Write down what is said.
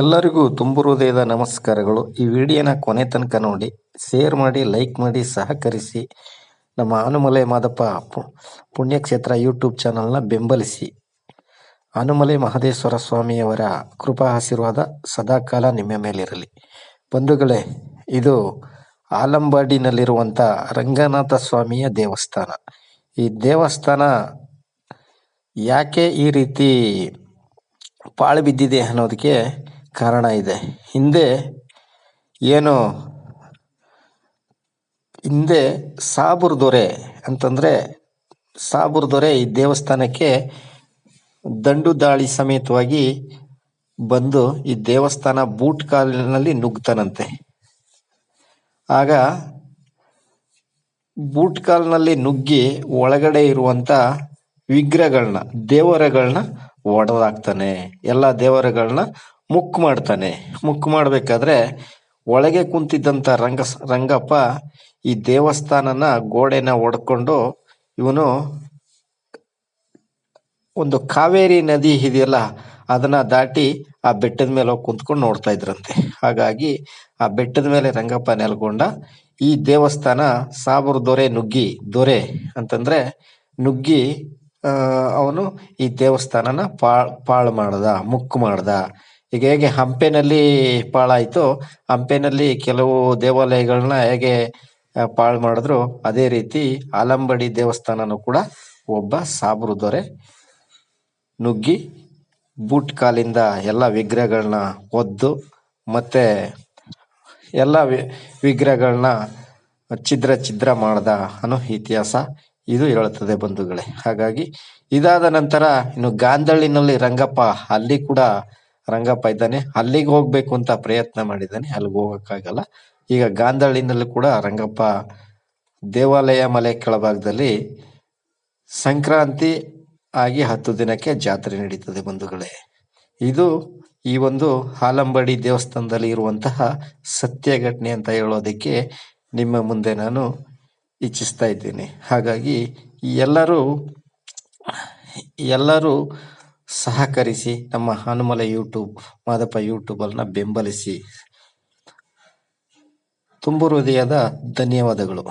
ಎಲ್ಲರಿಗೂ ತುಂಬು ಹೃದಯದ ನಮಸ್ಕಾರಗಳು. ಈ ವಿಡಿಯೋನ ಕೊನೆ ತನಕ ನೋಡಿ ಶೇರ್ ಮಾಡಿ ಲೈಕ್ ಮಾಡಿ, ಸಹಕರಿಸಿ. ನಮ್ಮ ಆನುಮಲೆ ಮಾದಪ್ಪ ಪುಣ್ಯಕ್ಷೇತ್ರ ಯೂಟ್ಯೂಬ್ ಚಾನಲ್ನ ಬೆಂಬಲಿಸಿ. ಆನುಮಲೆ ಮಹದೇಶ್ವರ ಸ್ವಾಮಿಯವರ ಕೃಪಾ ಆಶೀರ್ವಾದ ಸದಾಕಾಲ ನಿಮ್ಮ ಮೇಲಿರಲಿ. ಬಂಧುಗಳೇ, ಇದು ಆಲಂಬಾಡಿನಲ್ಲಿರುವಂಥ ರಂಗನಾಥ ಸ್ವಾಮಿಯ ದೇವಸ್ಥಾನ. ಈ ದೇವಸ್ಥಾನ ಯಾಕೆ ಈ ರೀತಿ ಪಾಳು ಬಿದ್ದಿದೆ ಅನ್ನೋದಕ್ಕೆ ಕಾರಣ ಇದೆ. ಹಿಂದೆ ಏನು ಹಿಂದೆ ಸಾಬುರ್ ದೊರೆ ಅಂತಂದರೆ ಸಾಬುರ್ ದೊರೆ ಈ ದೇವಸ್ಥಾನಕ್ಕೆ ದಂಡು ದಾಳಿ ಸಮೇತವಾಗಿ ಬಂದು ಈ ದೇವಸ್ಥಾನ ಬೂಟ್ ಕಾಲಿನಲ್ಲಿ ನುಗ್ತಾನಂತೆ ಆಗ ಬೂಟ್ ಕಾಲ್ನಲ್ಲಿ ನುಗ್ಗಿ ಒಳಗಡೆ ಇರುವಂತ ವಿಗ್ರಹಗಳನ್ನ ದೇವರಗಳನ್ನ ಒಡೆದಾಕ್ತಾನೆ. ಎಲ್ಲ ದೇವರಗಳನ್ನ ಮುಕ್ ಮಾಡ್ತಾನೆ. ಮುಕ್ ಮಾಡ್ಬೇಕಾದ್ರೆ ಒಳಗೆ ಕುಂತಿದ್ದಂತ ರಂಗ ರಂಗಪ್ಪ ಈ ದೇವಸ್ಥಾನನ ಗೋಡೆನ ಒಡ್ಕೊಂಡು ಇವನು ಒಂದು ಕಾವೇರಿ ನದಿ ಇದೆಯಲ್ಲ, ಅದನ್ನ ದಾಟಿ ಆ ಬೆಟ್ಟದ ಮೇಲೆ ಹೋಗಿ ಕುಂತ್ಕೊಂಡು ನೋಡ್ತಾ ಇದ್ರಂತೆ. ಹಾಗಾಗಿ ಆ ಬೆಟ್ಟದ ಮೇಲೆ ರಂಗಪ್ಪ ನೆಲ್ಕೊಂಡ ಈ ದೇವಸ್ಥಾನ ಸಾಬರ್ ದೊರೆ ನುಗ್ಗಿ, ದೊರೆ ಅಂತಂದ್ರೆ ನುಗ್ಗಿ ಅವನು ಈ ದೇವಸ್ಥಾನನ ಪಾಳ್ ಪಾಳು ಮಾಡ್ದ, ಮುಕ್ಕು ಮಾಡ್ದ. ಈಗ ಹೇಗೆ ಹಂಪೆನಲ್ಲಿ ಪಾಳಾಯ್ತು, ಹಂಪೆನಲ್ಲಿ ಕೆಲವು ದೇವಾಲಯಗಳನ್ನ ಹೇಗೆ ಪಾಳು ಮಾಡಿದ್ರು, ಅದೇ ರೀತಿ ಆಲಂಬಡಿ ದೇವಸ್ಥಾನನೂ ಕೂಡ ಒಬ್ಬ ಸಾಬರು ದೊರೆ ನುಗ್ಗಿ ಬೂಟ್ ಕಾಲಿಂದ ಎಲ್ಲ ವಿಗ್ರಹಗಳನ್ನ ಒದ್ದು ಮತ್ತೆ ಎಲ್ಲ ವಿಗ್ರಹಗಳನ್ನ ಛಿದ್ರ ಛಿದ್ರ ಮಾಡ್ದ ಅನ್ನೋ ಇತಿಹಾಸ ಇದು ಹೇಳುತ್ತದೆ ಬಂಧುಗಳೇ. ಹಾಗಾಗಿ ಇದಾದ ನಂತರ ಇನ್ನು ಗಾಂಧಳ್ಳಿನಲ್ಲಿ ರಂಗಪ್ಪ, ಅಲ್ಲಿ ಕೂಡ ರಂಗಪ್ಪ ಇದ್ದಾನೆ. ಅಲ್ಲಿಗೆ ಹೋಗ್ಬೇಕು ಅಂತ ಪ್ರಯತ್ನ ಮಾಡಿದ್ದಾನೆ. ಅಲ್ಲಿಗೆ ಹೋಗಕ್ಕಾಗಲ್ಲ. ಈಗ ಗಾಂಧಳಿನಲ್ಲೂ ಕೂಡ ರಂಗಪ್ಪ ದೇವಾಲಯ ಮಲೆ ಕೆಳಭಾಗದಲ್ಲಿ ಸಂಕ್ರಾಂತಿ ಆಗಿ ಹತ್ತು ದಿನಕ್ಕೆ ಜಾತ್ರೆ ನಡೀತದೆ ಬಂಧುಗಳೇ. ಇದು ಈ ಒಂದು ಹಾಲಂಬಡಿ ದೇವಸ್ಥಾನದಲ್ಲಿ ಇರುವಂತಹ ಸತ್ಯ ಘಟನೆ ಅಂತ ಹೇಳೋದಕ್ಕೆ ನಿಮ್ಮ ಮುಂದೆ ನಾನು ಇಚ್ಛಿಸ್ತಾ ಇದ್ದೀನಿ. ಹಾಗಾಗಿ ಎಲ್ಲರೂ ಎಲ್ಲರೂ ಸಹಕರಿಸಿ ನಮ್ಮ ಹನುಮಲ ಯೂಟ್ಯೂಬ್ ಮಾದಪ್ಪ ಯೂಟ್ಯೂಬಲ್ನ ಬೆಂಬಲಿಸಿ. ತುಂಬು ಹೃದಯದ ಧನ್ಯವಾದಗಳು.